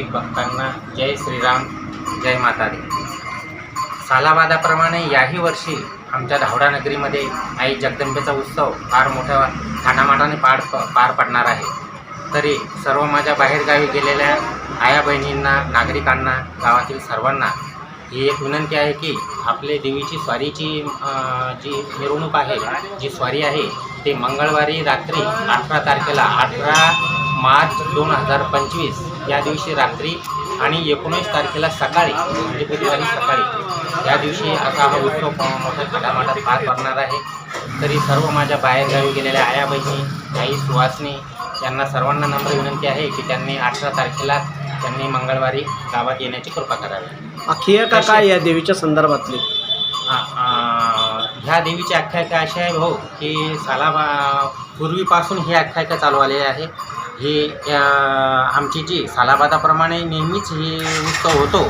भाविक भक्तांना जय श्रीराम जय माता दे सालावादाप्रमाणे याही वर्षी आमच्या धावडा नगरीमध्ये आई जगदंबेचा उत्सव फार मोठ्या थाटामाटाने पार पार पडणार आहे. तरी सर्व माझ्या बाहेरगावी गेलेल्या आया बहिणींना नागरिकांना गावातील सर्वांना ही एक विनंती आहे की आपले देवीची स्वारीची जी मिरवणूक आहे जी स्वारी आहे ते मंगळवारी रात्री अठरा तारखेला अठरा मार्च दोन हजार पंचवीस या दिवशी रात्री आणि एकोणीस तारखेला सकाळी म्हणजे बुधवारी सकाळी. या दिवशी असा हा उत्सव मोठ्या थाटामाटात पार पडणार आहे. तरी सर्व माझ्या बाहेरगावी गेलेल्या आया बहिणी आई सुवासनी यांना सर्वांना नम्र विनंती आहे की त्यांनी अठरा तारखेला त्यांनी मंगळवारी गावात येण्याची कृपा करावी. आख्यायिका काय या देवीच्या संदर्भातली. ह्या देवीची आख्यायिका अशी आहे भाऊ की सालाबा पूर्वीपासून ही आख्यायिका चालू आलेली आहे. ही आमची जी सालाबादाप्रमाणे नेहमीच ही उत्सव होतो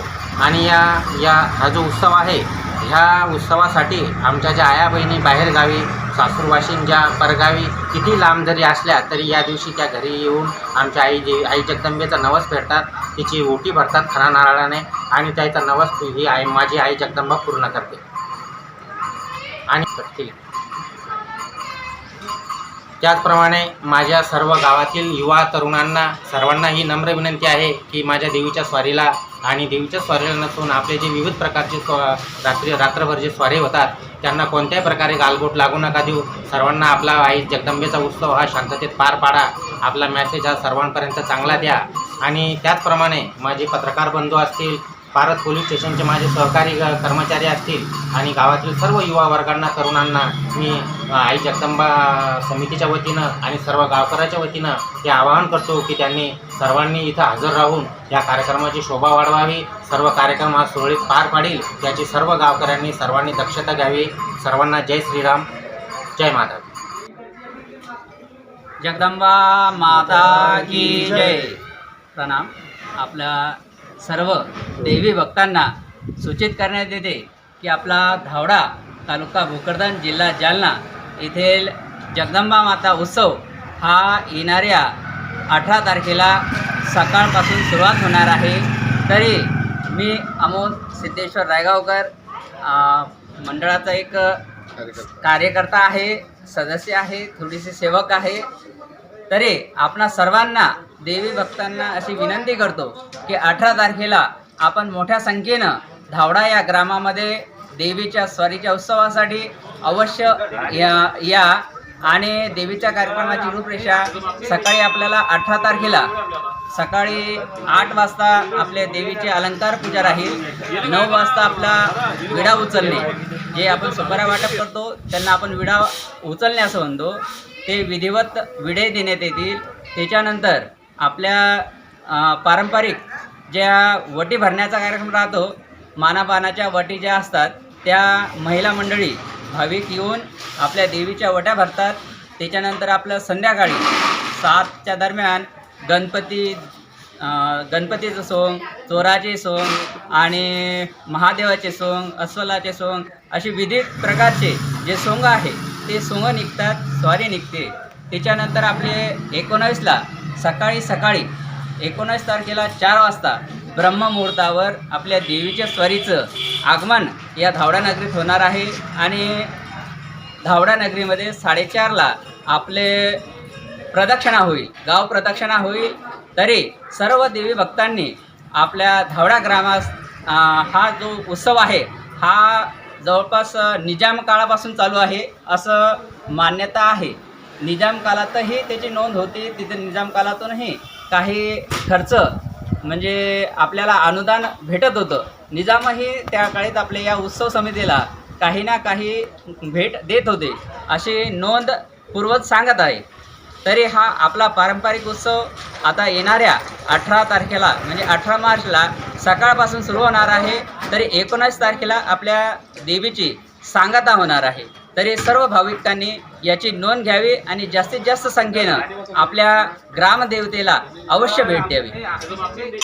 आणि या या हा जो उत्सव आहे ह्या उत्सवासाठी आमच्या ज्या आया बहिणी बाहेरगावी सासूरवाशीन ज्या परगावी किती लांब जरी असल्या तरी या दिवशी त्या घरी येऊन आमच्या आई जी आई जगदंबेचा नवस फेडतात तिची ओटी भरतात खरा नारळाने आणि त्याचा नवस ही आई माझी आई जगदंबा पूर्ण करते. आणि त्याचप्रमाणे माझ्या सर्व गावातील युवा तरुणांना सर्वांना ही नम्र विनंती आहे की माझ्या देवीच्या स्वारीला आणि देवीच्या स्वारीला नसून आपले जे विविध प्रकारचे स्व रात्री रात्रभर जे स्वारे होतात त्यांना कोणत्याही प्रकारे गालबोट लागू नका देऊ. सर्वांना आपला आई जगदंबेचा उत्सव हा शांततेत पार पाडा. आपला मॅसेज हा सर्वांपर्यंत चांगला द्या. आणि त्याचप्रमाणे माझे पत्रकार बंधू असतील भारत पोलीस स्टेशनचे माझे सहकारी कर्मचारी असतील आणि गावातील सर्व युवा वर्गांना तरुणांना मी आई जगदंबा समितीच्या वतीनं आणि सर्व गावकऱ्याच्या वतीनं हे आवाहन करतो की त्यांनी सर्वांनी इथं हजर राहून या कार्यक्रमाची शोभा वाढवावी. सर्व कार्यक्रम हा सुरळीत पार पाडील. याची सर्व गावकऱ्यांनी सर्वांनी दक्षता घ्यावी. सर्वांना जय श्रीराम. जय माता जगदंबा माता की जय. प्रणाम. आपल्या सर्व देवी भक्तांना सूचित करण्यात येते की आपला धावडा तालुका भोकरदन जिल्हा जालना येथील जगदंबा माता उत्सव हा येणाऱ्या अठरा तारखेला सकाळपासून सुरुवात होणार आहे. तरी मी अमोल सिद्धेश्वर रायगावकर मंडळाचा एक कार्यकर्ता आहे सदस्य आहे थोडीशी सेवक आहे. तरी आपणा सर्वांना देवी भक्तांना अशी विनंती करतो की अठरा तारखेला आपण मोठ्या संख्येनं धावडा या ग्रामामध्ये देवीच्या स्वारीच्या उत्सवासाठी अवश्य या या आणि देवीच्या कार्यक्रमाची रूपरेषा सकाळी आपल्याला अठरा तारखेला सकाळी आठ वाजता आपल्या देवीचे अलंकार पूजा राहील. नऊ वाजता आपला विडा उचलणे जे आपण सुपारा वाटप करतो त्यांना आपण विडा उचलणे असं म्हणतो. ते विधिवत विडे देण्यात येतील. त्याच्यानंतर आपल्या पारंपरिक ज्या वटी भरण्याचा कार्यक्रम राहतो मानापानाच्या वटी ज्या असतात त्या महिला मंडळी भाविक येऊन आपल्या देवीच्या वट्या भरतात. त्याच्यानंतर आपलं संध्याकाळी सातच्या दरम्यान गणपती गणपतीचं सोंग चोराचे सोंग आणि महादेवाचे सोंग अस्वलाचे सोंग असे विविध प्रकारचे जे सोंग आहे ते सोंग निघतात स्वारी निघते. त्याच्यानंतर आपले एकोणावीसला सकाळी सकाळी एकोणीस तारखेला चार वाजता ब्रह्ममुहूर्तावर आपल्या देवीच्या स्वारीचं आगमन या धावडा नगरीत होणार आहे. आणि धावडा नगरीमध्ये साडेचारला आपले प्रदक्षिणा होईल गाव प्रदक्षिणा होईल. तरी सर्व देवी भक्तांनी आपल्या धावडा ग्रामास हा जो उत्सव आहे हा जवळपास निजाम काळापासून चालू आहे असं मान्यता आहे. निजाम काळातही त्याची नोंद होती तिथे निजाम काळातूनही काही खर्च म्हणजे आपल्याला अनुदान भेटत होतं. निजामही त्या काळात आपल्या या उत्सव समितीला काही ना काही भेट देत होते अशी नोंद पूर्वज सांगत आहे. तरी हा आपला पारंपरिक उत्सव आता येणाऱ्या अठरा तारखेला म्हणजे अठरा मार्चला सकाळपासून सुरू होणार आहे. तरी एकोणीस तारखेला आपल्या देवीची सांगता होणार आहे. तरी सर्व भाविकांनी याची नोंद घ्यावी आणि जास्तीत जास्त संख्येनं आपल्या ग्रामदेवतेला अवश्य भेट द्यावी.